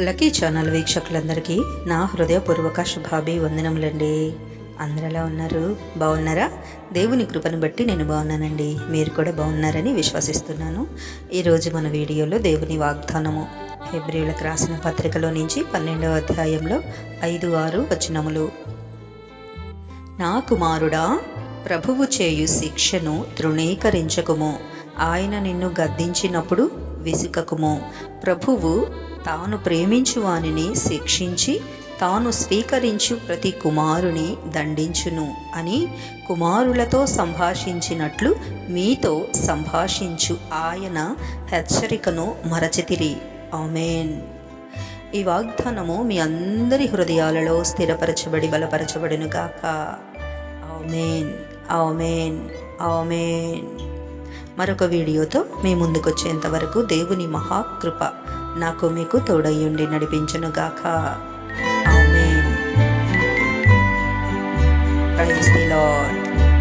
Lucky channel వీక్షకులందరికీ నా హృదయపూర్వక శుభాభి వందనములండి అందరూ ఉన్నారు? బాగున్నారా దేవుని కృపను బట్టి నేను బాగున్నానండి మీరు కూడా బాగున్నారని విశ్వసిస్తున్నాను. ఈరోజు మన వీడియోలో దేవుని వాగ్దానము. ఫిబ్రిలకు రాసిన పత్రికలో నుంచి పన్నెండవ అధ్యాయంలో ఐదు ఆరు వచనములు. నా కుమారుడా ప్రభువు చేయు శిక్షను తృణీకరించకుము. ఆయన నిన్ను గద్దించినప్పుడు విసుకకుము. ప్రభువు తాను ప్రేమించు వానిని శిక్షించి తాను స్వీకరించు ప్రతి కుమారుని దండించును అని కుమారులతో సంభాషించినట్లు మీతో సంభాషించు ఆయన హెచ్చరికను మరచితిరి. ఆమెన్. ఈ వాగ్దానము మీ అందరి హృదయాలలో స్థిరపరచబడి బలపరచబడును గాక. ఆమెన్. ఆమెన్. ఆమెన్. మరొక వీడియోతో మీ ముందుకొచ్చేంత వరకు దేవుని మహాకృప. నాకు మీకు తోడయ్యుండి నడిపించునుగాక. గాక ప్రైజ్ ది లార్డ్